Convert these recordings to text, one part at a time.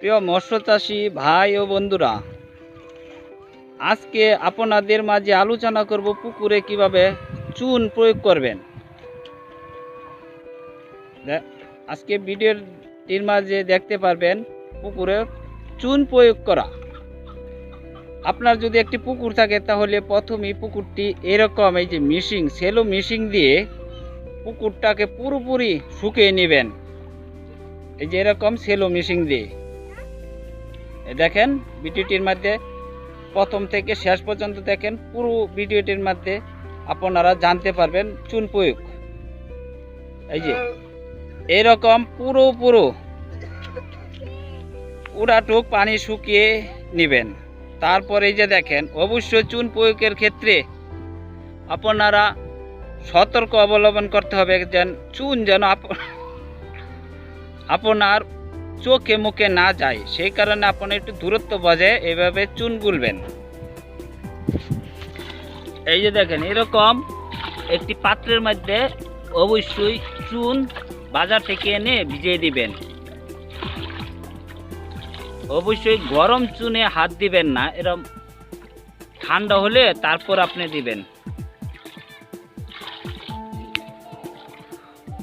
প্রিয় মৎস্য চাষি ভাই ও বন্ধুরা, আজকে আপনাদের মাঝে আলোচনা করব পুকুরে কীভাবে চুন প্রয়োগ করবেন। আজকে ভিডিওটির মাঝে দেখতে পারবেন পুকুরে চুন প্রয়োগ করা। আপনার যদি একটি পুকুর থাকে, তাহলে প্রথমেই পুকুরটি এরকম, এই যে মিশিং, সেলো মিশিং দিয়ে পুকুরটাকে পুরোপুরি শুকিয়ে নেবেন। এই যে এরকম সেলো মিশিং দিয়ে। দেখেন, ভিডিওটির মধ্যে প্রথম থেকে শেষ পর্যন্ত দেখেন, পুরো ভিডিওটির মধ্যে আপনারা জানতে পারবেন চুন প্রয়োগ। এই যে, এরকম পুরো পুরো পুরাটুক পানি শুকিয়ে নেবেন। তারপরে যে দেখেন, অবশ্যই চুন প্রয়োগের ক্ষেত্রে আপনারা সতর্ক অবলম্বন করতে হবে যেন চুন যেন আপ- আপনার চোখে মুখে না যায়। সেই কারণে আপনি একটু দূরত্ব বজায় এভাবে চুন গুলবেন এই যে দেখেন, এরকম একটি পাত্রের মধ্যে অবশ্যই চুন বাজার থেকে এনে ভিজিয়ে দিবেন। অবশ্যই গরম চুনে হাত দিবেন না এরকম ঠান্ডা হলে তারপর আপনি দিবেন।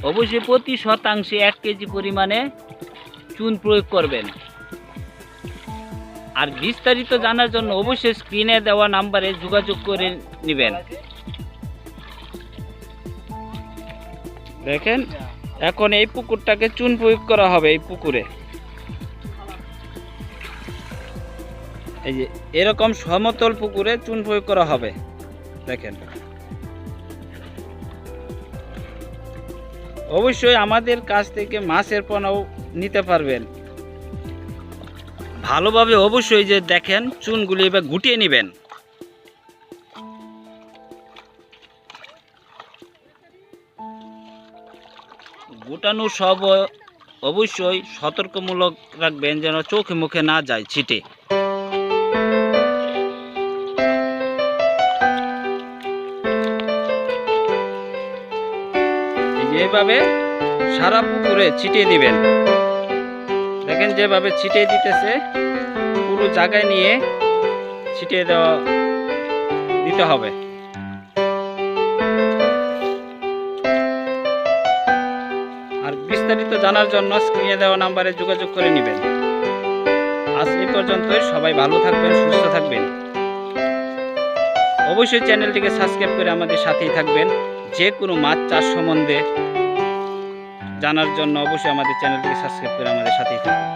অবশ্যই প্রতি শতাংশে এক কেজি পরিমাণে চুন প্রয়োগ করবেন। আর বিস্তারিত জানার জন্য অবশ্যই স্ক্রিনে দেওয়া নাম্বারে যোগাযোগ করে নেবেন। দেখেন, এখন এই পুকুরটাকে চুন প্রয়োগ করা হবে এই পুকুরে। এই যে, এরকম সমতল পুকুরে চুন প্রয়োগ করা হবে। দেখেন। অবশ্যই আমাদের কাছ থেকে মাছের পোনাও নিতে পারবেন। ভালোভাবে অবশ্যই যে দেখেন, চুনগুলি এবার গুটিয়ে নেবেন। গুটানো সব অবশ্যই সতর্কমূলক রাখবেন যেন চোখে মুখে না যায় ছিটে। এই যে এভাবে সারা পুকুরে ছিটিয়ে দিবেন। দেখেন যেভাবে ছিটিয়ে দিতেছে, পুরো জায়গায় নিয়ে ছিটিয়ে দেওয়া দিতে হবে। আর বিস্তারিত জানার জন্য স্ক্রিনে দেওয়া নাম্বারে যোগাযোগ করে নেবেন। আজ এই পর্যন্তই, সবাই ভালো থাকবেন, সুস্থ থাকবেন। অবশ্যই চ্যানেলটিকে সাবস্ক্রাইব করে আমাদের সাথেই থাকবেন। যে কোনো মাছ চাষ সম্বন্ধে জানার জন্য অবশ্যই আমাদের চ্যানেলটিকে সাবস্ক্রাইব করে আমাদের সাথে থাকুন।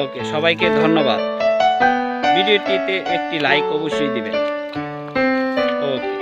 ওকে সবাইকে ধন্যবাদ। ভিডিওটিতে একটি লাইক অবশ্যই দিবেন। ওকে